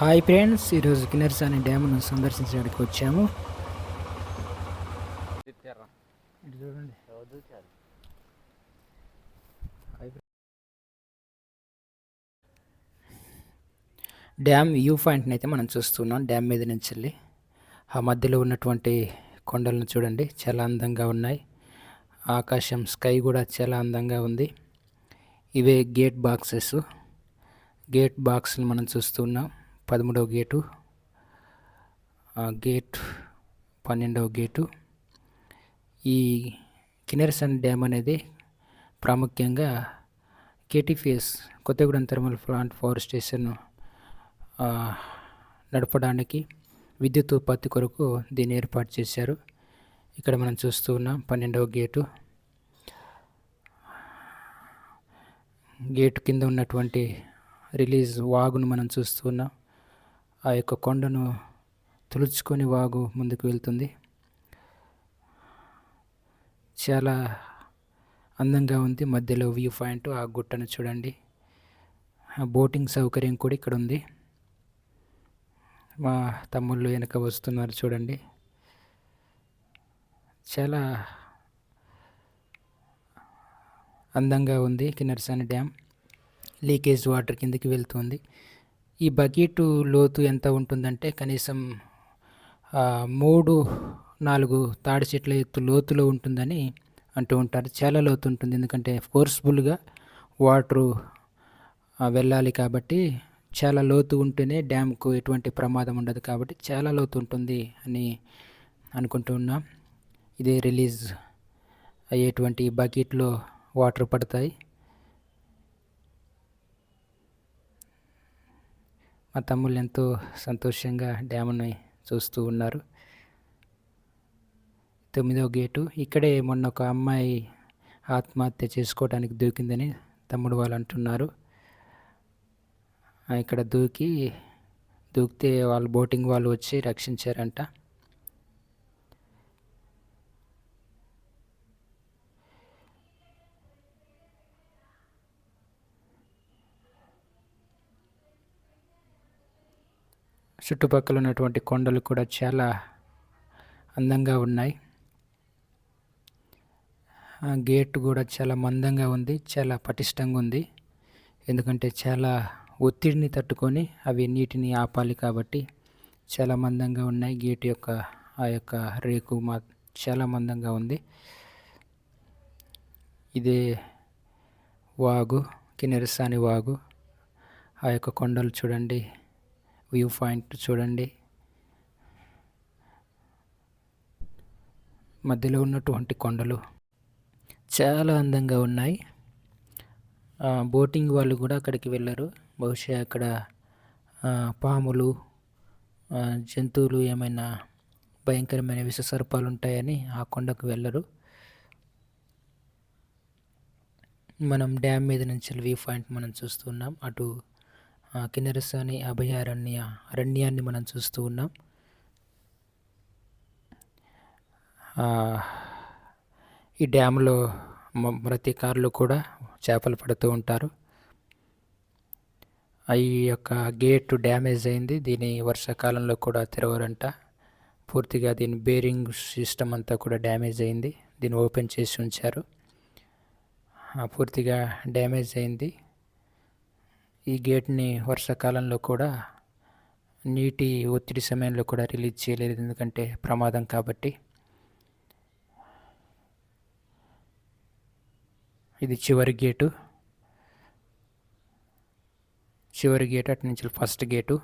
Hi friends ఈరోజు కిన్నెరసాని డ్యామ్ను సందర్శించడానికి వచ్చాము. ఇటు చూడండి డ్యామ్ వ్యూ పాయింట్ని అయితే మనం చూస్తున్నాం. డ్యామ్ మీద నుంచి వెళ్ళి ఆ మధ్యలో ఉన్నటువంటి కొండలను చూడండి. చాలా అందంగా ఉన్నాయి. ఆకాశం స్కై కూడా చాలా అందంగా ఉంది. ఇవే గేట్ బాక్సెస్. గేట్ బాక్స్ని మనం చూస్తున్నాం. పదమూడవ గేటు గేట్ పన్నెండవ గేటు. ఈ కినెరసన్ డ్యామ్ అనేది ప్రాముఖ్యంగా KTPS Kothagudem thermal plant power station నడపడానికి విద్యుత్ ఉత్పత్తి కొరకు దీన్ని ఏర్పాటు చేశారు. ఇక్కడ మనం చూస్తూ ఉన్నాం పన్నెండవ గేటు. గేటు కింద ఉన్నటువంటి రిలీజ్ వాగును మనం చూస్తూ ఉన్నాం. ఆ యొక్క కొండను తులుచుకొని వాగు ముందుకు వెళ్తుంది. చాలా అందంగా ఉంది. మధ్యలో వ్యూ పాయింట్ ఆ గుట్టను చూడండి. బోటింగ్ సౌకర్యం కూడా ఇక్కడ ఉంది. మా తమ్ముళ్ళు వెనక వస్తున్నారు చూడండి. చాలా అందంగా ఉంది కిన్నర్సాని డ్యామ్. లీకేజ్ వాటర్ కిందకి వెళ్తుంది. ఈ బకెట్ లోతు ఎంత ఉంటుందంటే కనీసం మూడు నాలుగు తాడి చెట్ల ఎత్తు లోతులో ఉంటుందని అంటూ ఉంటారు. చాలా లోతు ఉంటుంది. ఎందుకంటే ఫోర్స్ఫుల్గా వాటరు వెళ్ళాలి కాబట్టి చాలా లోతు ఉంటేనే డ్యామ్కు ఎటువంటి ప్రమాదం ఉండదు కాబట్టి చాలా లోతు ఉంటుంది అని అనుకుంటూ ఉన్నాం. ఇదే రిలీజ్ అయ్యేటువంటి బకెట్లో వాటర్ పడతాయి. మా తమ్ముళ్ళు ఎంతో సంతోషంగా డ్యామ్ని చూస్తూ ఉన్నారు. తొమ్మిదో గేటు. ఇక్కడే మొన్న ఒక అమ్మాయి ఆత్మహత్య చేసుకోవడానికి దూకిందని తమ్ముడు వాళ్ళు అంటున్నారు. ఇక్కడ దూకి దూకితే వాళ్ళు బోటింగ్ వాళ్ళు వచ్చి రక్షించారంట. చుట్టుపక్కల ఉన్నటువంటి కొండలు కూడా చాలా అందంగా ఉన్నాయి. ఆ గేట్ కూడా చాలా మందంగా ఉంది చాలా పటిష్టంగా ఉంది. ఎందుకంటే చాలా ఒత్తిడిని తట్టుకొని అవి నీటిని ఆపాలి కాబట్టి చాలా మందంగా ఉన్నాయి. గేట్ యొక్క ఆ యొక్క రేకు మా చాలా మందంగా ఉంది. ఇదే వాగు కిన్నెరసాని వాగు. ఆ యొక్క కొండలు చూడండి. వ్యూ పాయింట్ చూడండి. మధ్యలో ఉన్నటువంటి కొండలు చాలా అందంగా ఉన్నాయి. బోటింగ్ వాళ్ళు కూడా అక్కడికి వెళ్ళరు. బహుశా అక్కడ పాములు జంతువులు ఏమైనా భయంకరమైన విష సర్పాలు ఉంటాయని ఆ కొండకు వెళ్ళరు. మనం డ్యామ్ మీద నుంచి వ్యూ పాయింట్ మనం చూస్తున్నాం అటు కిన్నెరసాని అభయారణ్య అరణ్యాన్ని మనం చూస్తూ ఉన్నాం. ఈ డ్యామ్లో మ- ప్రతి కూడా చేపలు పడుతూ ఉంటారు. ఈ యొక్క గేట్ డ్యామేజ్ అయింది. దీని వర్షాకాలంలో కూడా తెరవరంట. పూర్తిగా దీని బేరింగ్ సిస్టమ్ అంతా కూడా డ్యామేజ్ అయింది. దీన్ని ఓపెన్ చేసి ఉంచారు. పూర్తిగా డ్యామేజ్ అయింది. ఈ గేట్ని వర్షాకాలంలో కూడా నీటి ఒత్తిడి సమయంలో కూడా రిలీజ్ చేయలేదు. ఎందుకంటే ప్రమాదం కాబట్టి ఇది చివరి గేటు. చివరి గేట్ అటు నుంచి first gate.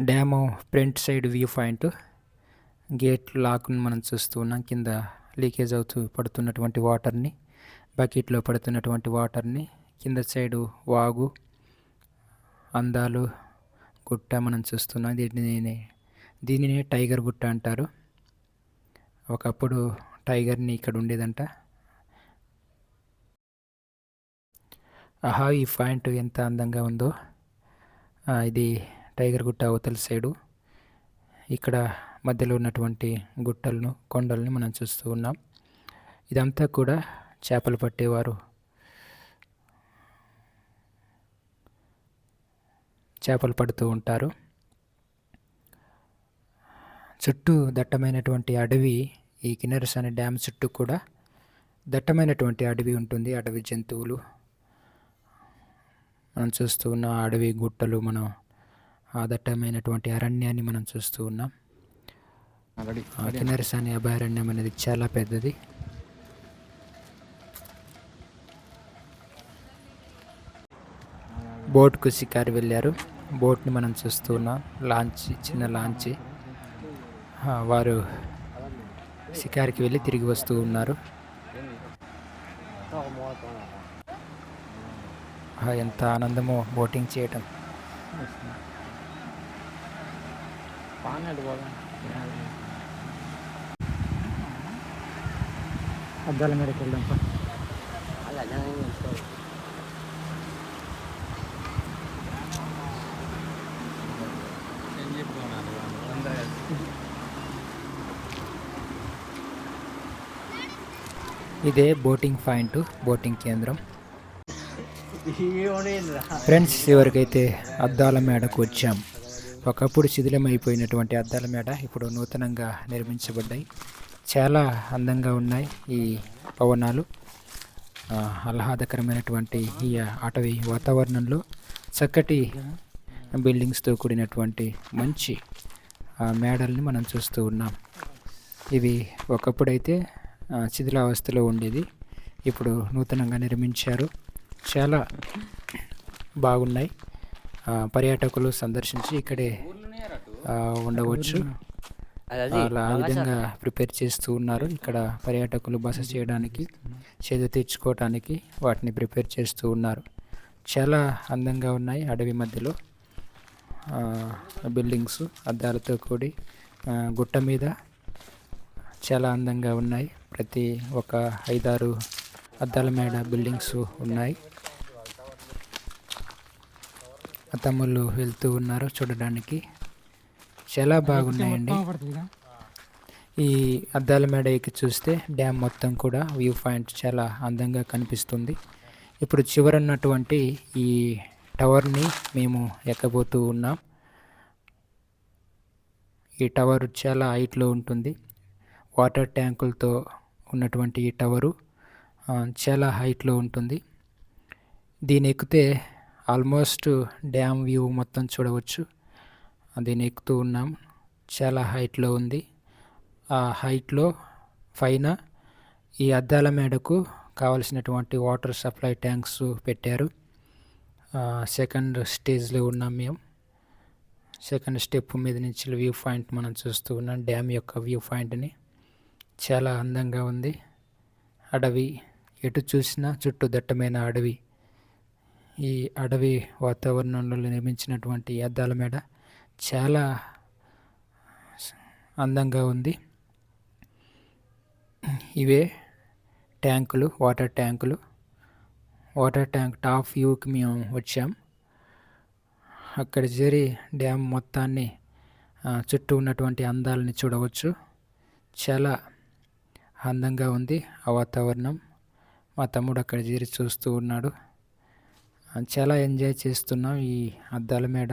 Dam front side view point. Gate లాక్ను మనం చూస్తూ ఉన్నాం. కింద లీకేజ్ అవుతూ పడుతున్నటువంటి వాటర్ని బకెట్లో పడుతున్నటువంటి వాటర్ని. కింద సైడు వాగు అందాలు గుట్ట మనం చూస్తున్నాం దీనిని దీనినే టైగర్ గుట్ట అంటారు. ఒకప్పుడు టైగర్ని ఇక్కడ ఉండేదంట. ఆహా ఈ పాయింట్ ఎంత అందంగా ఉందో. ఇది టైగర్ గుట్ట అవతల సైడు ఇక్కడ మధ్యలో ఉన్నటువంటి గుట్టలను కొండలను మనం చూస్తూ ఉన్నాం. ఇదంతా కూడా చేపలు పట్టేవారు. చేపలు పడుతూ ఉంటారు. చుట్టూ దట్టమైనటువంటి అడవి ఈ కిన్నెరస్ అనే డ్యామ్ చుట్టూ కూడా దట్టమైనటువంటి అడవి ఉంటుంది. అడవి జంతువులు. మనం చూస్తూ ఉన్న అడవి గుట్టలు మనం ఆ దట్టమైనటువంటి అరణ్యాన్ని మనం చూస్తూ ఉన్నాం. కిన్నెరస్ అనే అభయారణ్యం అనేది చాలా పెద్దది. బోట్కు షికారు వెళ్ళారు. బోట్ని మనం చూస్తూ ఉన్నాం. లాంచ్ చిన్న లాంచ్. వారు షికారుకి వెళ్ళి తిరిగి వస్తూ ఉన్నారు. ఎంత ఆనందమో బోటింగ్ చేయటం. పానెడు పోదాం అద్దాల మీదకి వెళ్దాం పా. ఇదే బోటింగ్ పాయింట్ బోటింగ్ కేంద్రం. ఫ్రెండ్స్ చివరికైతే అద్దాల మేడకు వచ్చాం. ఒకప్పుడు శిథిలమైపోయినటువంటి అద్దాల మేడ ఇప్పుడు నూతనంగా నిర్మించబడ్డాయి. చాలా అందంగా ఉన్నాయి ఈ భవనాలు. ఆహ్లాదకరమైనటువంటి ఈ అటవీ వాతావరణంలో చక్కటి బిల్డింగ్స్తో కూడినటువంటి మంచి మేడల్ని మనం చూస్తూ ఉన్నాం. ఇవి ఒకప్పుడైతే శిథిలావస్థలో ఉండేది. ఇప్పుడు నూతనంగా నిర్మించారు. చాలా బాగున్నాయి. పర్యాటకులు సందర్శించి ఇక్కడే ఉండవచ్చు. అలా ఆ విధంగా ప్రిపేర్ చేస్తూ ఉన్నారు. ఇక్కడ పర్యాటకులు బస చేయడానికి చేదు తీర్చుకోవడానికి వాటిని ప్రిపేర్ చేస్తూ ఉన్నారు. చాలా అందంగా ఉన్నాయి అడవి మధ్యలో. బిల్డింగ్స్ అద్దాలతో కూడి గుట్ట మీద చాలా అందంగా ఉన్నాయి. ప్రతి ఒక ఐదారు అద్దాల మేడ బిల్డింగ్స్ ఉన్నాయి. మా తమ్ముళ్ళు వెళ్తూ ఉన్నారు చూడడానికి. చాలా బాగున్నాయండి. ఈ అద్దాల మేడ ఎక్కి చూస్తే డ్యామ్ మొత్తం కూడా వ్యూ పాయింట్ చాలా అందంగా కనిపిస్తుంది. ఇప్పుడు చివరన్నటువంటి ఈ టవర్ని మేము ఎక్కబోతూ ఉన్నాం. ఈ టవర్ చాలా హైట్లో ఉంటుంది. వాటర్ ట్యాంకులతో ఉన్నటువంటి ఈ టవరు ఆ, చాలా హైట్లో ఉంటుంది. దీని ఎక్కితే ఆల్మోస్ట్ డ్యామ్ వ్యూ మొత్తం చూడవచ్చు. దీన్ని ఎక్కుతూ ఉన్నాం. చాలా హైట్లో ఉంది. ఆ హైట్లో పైన ఈ అద్దాల మేడకు కావలసినటువంటి వాటర్ సప్లై ట్యాంక్స్ పెట్టారు. సెకండ్ స్టేజ్లో ఉన్నాం మేము. సెకండ్ స్టెప్ మీద నుంచి వ్యూ పాయింట్ మనం చూస్తూ ఉన్నాం. డ్యామ్ యొక్క వ్యూ పాయింట్ని. చాలా అందంగా ఉంది. అడవి ఎటు చూసినా చుట్టూ దట్టమైన అడవి. ఈ అడవి వాతావరణంలో నిర్మించినటువంటి అద్దాల మేడ చాలా అందంగా ఉంది. ఇవే ట్యాంకులు వాటర్ ట్యాంకులు. వాటర్ ట్యాంక్ టాప్ వ్యూకి మేము వచ్చాం. అక్కడ చేరి డ్యామ్ మొత్తాన్ని చుట్టూ ఉన్నటువంటి అందాలని చూడవచ్చు. చాలా అందంగా ఉంది ఆ వాతావరణం. మా తమ్ముడు అక్కడ చేరి చూస్తూ ఉన్నాడు. చాలా ఎంజాయ్ చేస్తున్నాం ఈ అద్దాల మేడ.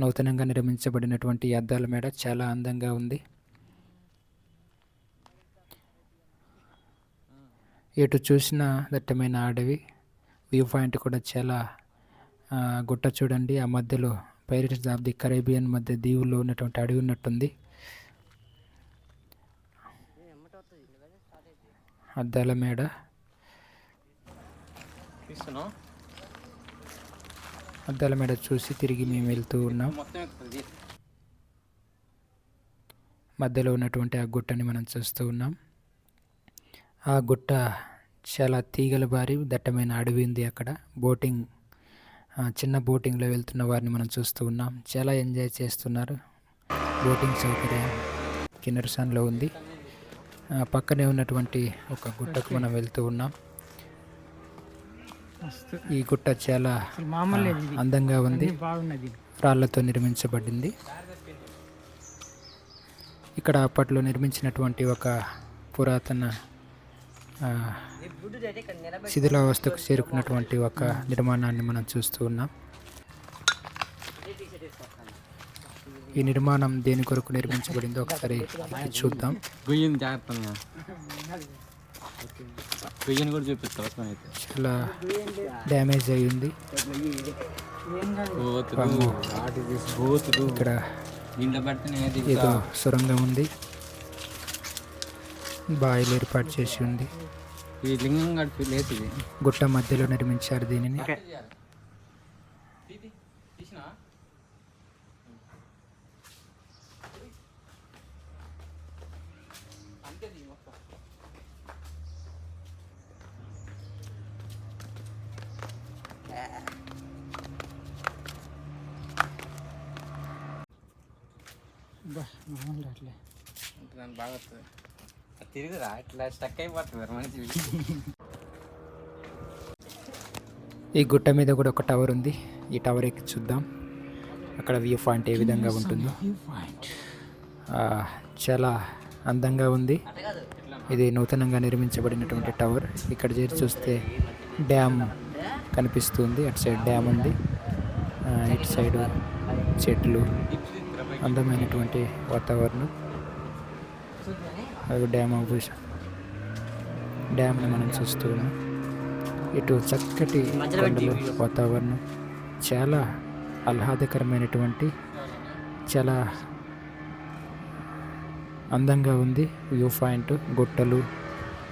నూతనంగా నిర్మించబడినటువంటి ఈ అద్దాల మేడ చాలా అందంగా ఉంది. ఎటు చూసిన దట్టమైన అడవి. వ్యూ పాయింట్ కూడా చాలా గుట్ట చూడండి. ఆ మధ్యలో పైరట్స్ ఆఫ్ ది కరేబియన్ మధ్య దీవుల్లో ఉన్నటువంటి అడవి ఉన్నట్టుంది. అద్దాల మేడ. అద్దాల మేడ చూసి తిరిగి మేము వెళ్తూ ఉన్నాం. మధ్యలో ఉన్నటువంటి ఆ గుట్టని మనం చూస్తూ ఉన్నాం. ఆ గుట్ట చాలా తీగల బారి దట్టమైన అడవి ఉంది అక్కడ. బోటింగ్ చిన్న బోటింగ్లో వెళ్తున్న వారిని మనం చూస్తూ ఉన్నాం. చాలా ఎంజాయ్ చేస్తున్నారు. బోటింగ్ సౌకర్యం కిన్నెరసాన్లో ఉంది. పక్కనే ఉన్నటువంటి ఒక గుట్టకు మనం వెళ్తూ ఉన్నాం. ఈ గుట్ట చాలా అందంగా ఉంది. రాళ్ళతో నిర్మించబడింది. ఇక్కడ అప్పట్లో నిర్మించినటువంటి ఒక పురాతన శిథిలావస్థకు చేరుకున్నటువంటి ఒక నిర్మాణాన్ని మనం చూస్తూ ఉన్నాం. ఈ నిర్మాణం దేని కొరకు నిర్మించబడిందో ఒకసారి చూద్దాం. గొయ్యని కూడా చూపిస్తా అవసరం అయితే. చాలా డ్యామేజ్ అయి ఉంది బోతులు బోతులు ఇక్కడ ఏదో సొరంగం ఉంది. బాయిలు ఏర్పాటు చేసి ఉంది. ఈ లింగం గుట్ట మధ్యలో నిర్మించారు దీనిని. మామూలు అట్లే. దాని బాగా వస్తుంది అది తిరుగురా ఇట్లా స్టక్ అయిపోతుంది మనిషి. ఈ గుట్ట మీద కూడా ఒక టవర్ ఉంది. ఈ టవర్ ఎక్కి చూద్దాం. అక్కడ వ్యూ పాయింట్ ఏ విధంగా ఉంటుందో. ఆ, చాలా అందంగా ఉంది. ఇది నూతనంగా నిర్మించబడినటువంటి టవర్ ఇక్కడ చేరి చూస్తే డ్యామ్ కనిపిస్తుంది. అటు సైడ్ డ్యామ్ ఉంది. ఇటు సైడ్ చెట్లు. అందమైనటువంటి వాతావరణం. అది డ్యామ్ ఆఫీస్ డ్యామ్ని మనం చూస్తూ ఉన్నాం. ఇటు చక్కటి కొండలు వాతావరణం చాలా ఆహ్లాదకరమైనటువంటి చాలా అందంగా ఉంది. వ్యూ పాయింట్ గుట్టలు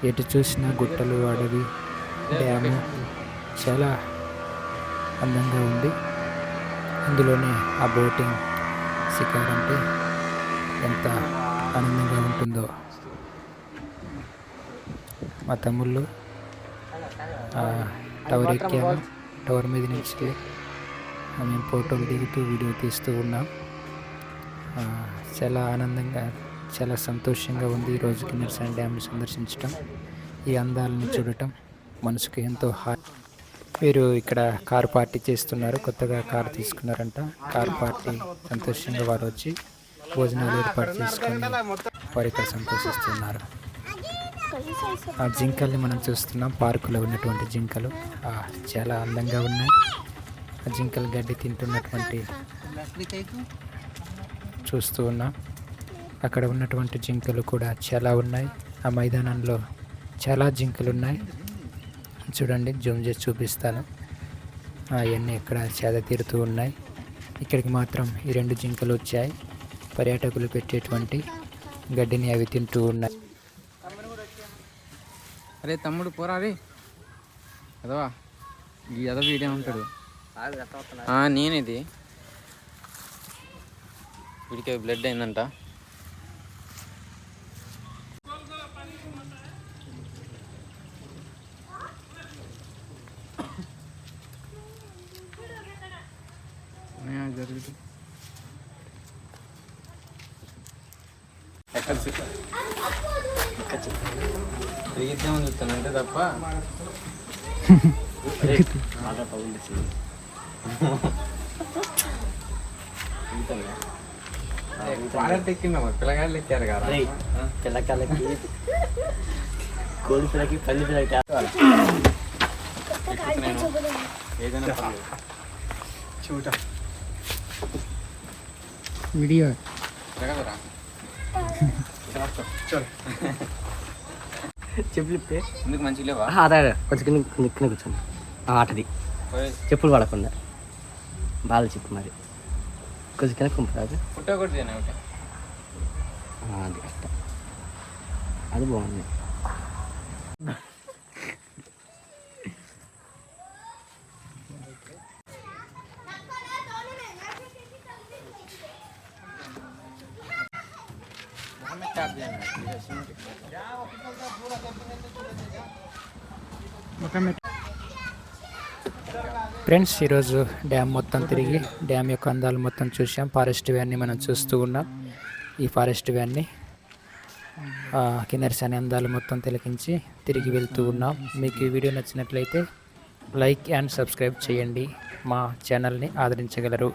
ఎటు చూసినా గుట్టలు అడవి డ్యాము చాలా అందంగా ఉంది. అందులోనే ఆ బోటింగ్ షికార్ ఎంత ఆనందంగా ఉంటుందో. మా తమ్ముళ్ళు టవర్ ఎక్కాము టవర్ మీద నుంచి మేము ఫోటోలు దిగుతూ వీడియో తీస్తూ ఉన్నాం. చాలా ఆనందంగా చాలా సంతోషంగా ఉంది ఈ రోజుకి నిరసన డ్యామ్ని సందర్శించడం ఈ అందాలను చూడటం. మనసుకు ఎంతో హాయి. వీరు ఇక్కడ కార్ పార్టీ చేస్తున్నారు కొత్తగా కారు తీసుకున్నారంట. కార్ పార్టీ సంతోషంగా వారు వచ్చి భోజనాలు ఏర్పాటు చేసుకొని వారు ఇక్కడ సంతోషిస్తున్నారు. ఆ జింకల్ని మనం చూస్తున్నాం. పార్కులో ఉన్నటువంటి జింకలు. ఆ, చాలా అందంగా ఉన్నాయి. ఆ జింకలు గడ్డి తింటున్నటువంటి చూస్తూ ఉన్నాం. అక్కడ ఉన్నటువంటి జింకలు కూడా చాలా ఉన్నాయి. ఆ మైదానంలో చాలా జింకలు ఉన్నాయి. చూడండి జూమ్ చేసి చూపిస్తాను. అవన్నీ ఇక్కడ చేద తీరుతూ ఉన్నాయి. ఇక్కడికి మాత్రం ఈ రెండు జింకలు వచ్చాయి. పర్యాటకులు పెట్టేటువంటి గడ్డిని అవి తింటూ ఉన్నాయి. అరే తమ్ముడు పోరా రే. అదవా ఈ అదవ వీడే ఉంటాడు. నేనేది. వీడికి బ్లడ్ అయిందంట. పిల్లగాళ్ళు ఎక్కారు కదా పిల్లకాయలకి కోడి పిల్లకి పల్లి పిల్లకి ఎక్కుతున్నాను ఏదైనా పర్లేదు వీడియో తిరగదురా చెప్పులు ఇప్పే ఎందుకు మంచిగా లేవా? అదే అదే. కొంచెం కింద కింద కింద కూర్చోండి. ఆ, ఆటది. చెప్పులు పడకుండా. బాగా చెప్పు మరి. కొంచెం కింద కుంపురాదు ఫోటో ఒకటి? అది అట్ట అది బాగుంది. ఫ్రెండ్స్ ఈరోజు డ్యామ్ మొత్తం తిరిగి డ్యామ్ యొక్క అందాలు మొత్తం చూసాం ఫారెస్ట్ వ్యాన్ని మనం చూస్తూ ఉన్నాం. ఈ ఫారెస్ట్ వ్యాన్ని కిన్నర్స్ అనే అందాలు మొత్తం తిలకించి తిరిగి వెళ్తూ ఉన్నాం. మీకు ఈ వీడియో నచ్చినట్లయితే లైక్ అండ్ సబ్స్క్రైబ్ చేయండి. మా ఛానల్ని ఆదరించగలరు.